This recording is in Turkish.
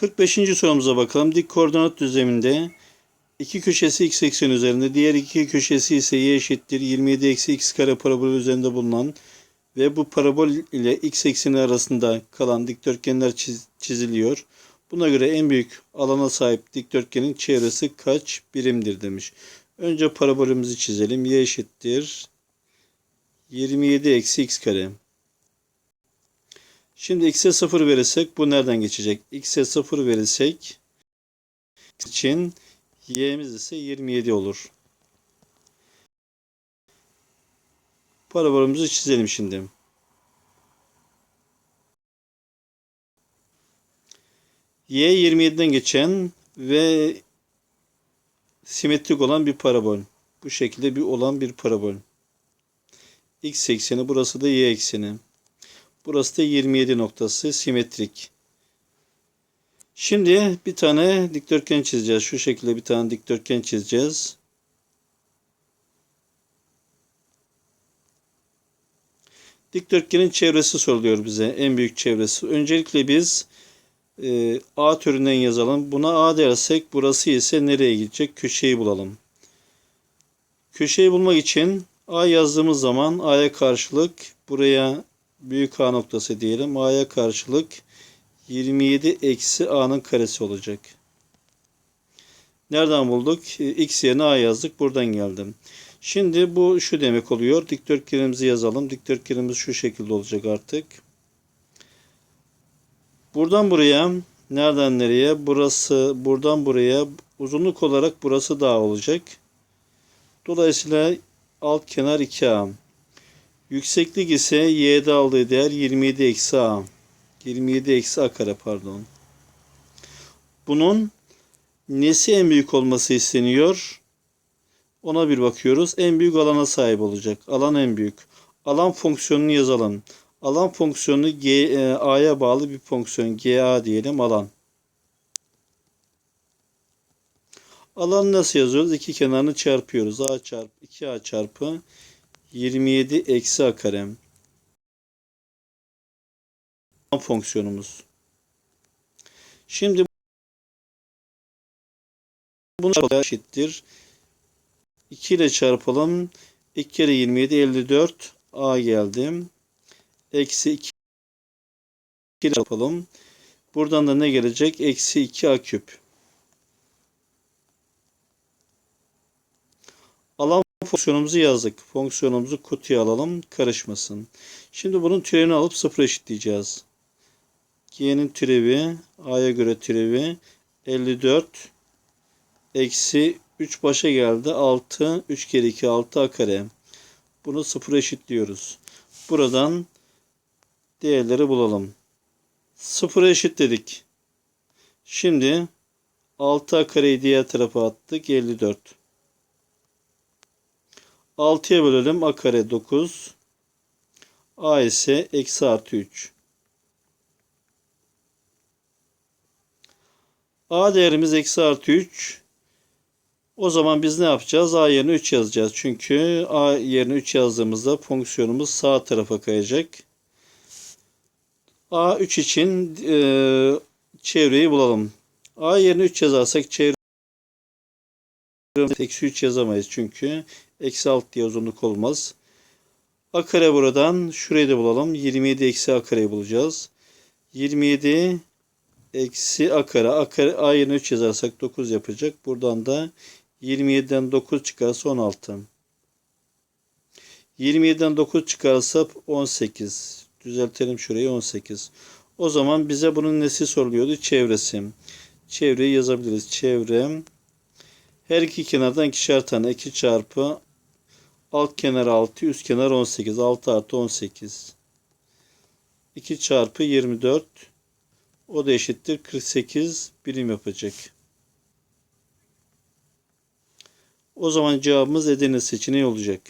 45. sorumuza bakalım. Dik koordinat düzleminde iki köşesi x eksen üzerinde, diğer iki köşesi ise y eşittir 27 eksi x kare parabolü üzerinde bulunan ve bu parabol ile x ekseni arasında kalan dikdörtgenler çiz- çiziliyor. Buna göre en büyük alana sahip dikdörtgenin çevresi kaç birimdir demiş. Önce parabolümüzü çizelim. y eşittir 27 eksi x kare. Şimdi x'e 0 verirsek bu nereden geçecek? x'e 0 verirsek için y'miz ise 27 olur. Parabolümüzü çizelim şimdi. y 27'den geçen ve simetrik olan bir parabol. Bu şekilde bir olan bir parabol. x ekseni burası da y ekseni. Burası da 27 noktası simetrik. Şimdi bir tane dikdörtgen çizeceğiz. Şu şekilde bir tane dikdörtgen çizeceğiz. Dikdörtgenin çevresi soruluyor bize. En büyük çevresi. Öncelikle biz e, A türünden yazalım. Buna A dersek burası ise nereye gidecek? Köşeyi bulalım. Köşeyi bulmak için A yazdığımız zaman A'ya karşılık buraya büyük A noktası diyelim. A'ya karşılık 27 eksi A'nın karesi olacak. Nereden bulduk? E, X yerine A yazdık. Buradan geldim. Şimdi bu şu demek oluyor. Dikdörtgenimizi yazalım. Dikdörtgenimiz şu şekilde olacak artık. Buradan buraya nereden nereye? Burası buradan buraya uzunluk olarak burası daha olacak. Dolayısıyla alt kenar 2A. Yükseklik ise y'de aldığı değer 27 eksi a. 27 eksi a kare pardon. Bunun nesi en büyük olması isteniyor? Ona bir bakıyoruz. En büyük alana sahip olacak. Alan en büyük. Alan fonksiyonunu yazalım. Alan fonksiyonu G, e, A'ya bağlı bir fonksiyon. GA diyelim alan. Alan nasıl yazıyoruz? İki kenarını çarpıyoruz. A çarpı 2A çarpı 27 eksi a kare. fonksiyonumuz. Şimdi bunu eşittir. 2 ile çarpalım. 2 kere 27 54 a geldi. Eksi 2 ile çarpalım. Buradan da ne gelecek? Eksi 2 a küp. Alan fonksiyonumuzu yazdık. Fonksiyonumuzu kutuya alalım. Karışmasın. Şimdi bunun türevini alıp sıfır eşitleyeceğiz. G'nin türevi A'ya göre türevi 54 eksi 3 başa geldi. 6 3 kere 2 6 A kare. Bunu sıfır eşitliyoruz. Buradan değerleri bulalım. Sıfır eşitledik. Şimdi 6 A kareyi diğer tarafa attık. 54. 6'ya bölelim. A kare 9. A ise eksi artı 3. A değerimiz eksi artı 3. O zaman biz ne yapacağız? A yerine 3 yazacağız. Çünkü A yerine 3 yazdığımızda fonksiyonumuz sağ tarafa kayacak. A 3 için e, çevreyi bulalım. A yerine 3 yazarsak çevre eksi 3 yazamayız çünkü eksi 6 diye uzunluk olmaz. A kare buradan şurayı da bulalım. 27 eksi A kareyi bulacağız. 27 eksi A kare. A, kare, A yerine 3 yazarsak 9 yapacak. Buradan da 27'den 9 çıkarsa 16. 27'den 9 çıkarsa 18. Düzeltelim şurayı 18. O zaman bize bunun nesi soruluyordu? Çevresi. Çevreyi yazabiliriz. Çevrem her iki kenardan ikişer tane 2 çarpı alt kenar 6 üst kenar 18 6 artı 18 2 çarpı 24 o da eşittir 48 birim yapacak. O zaman cevabımız Edirne seçeneği olacak.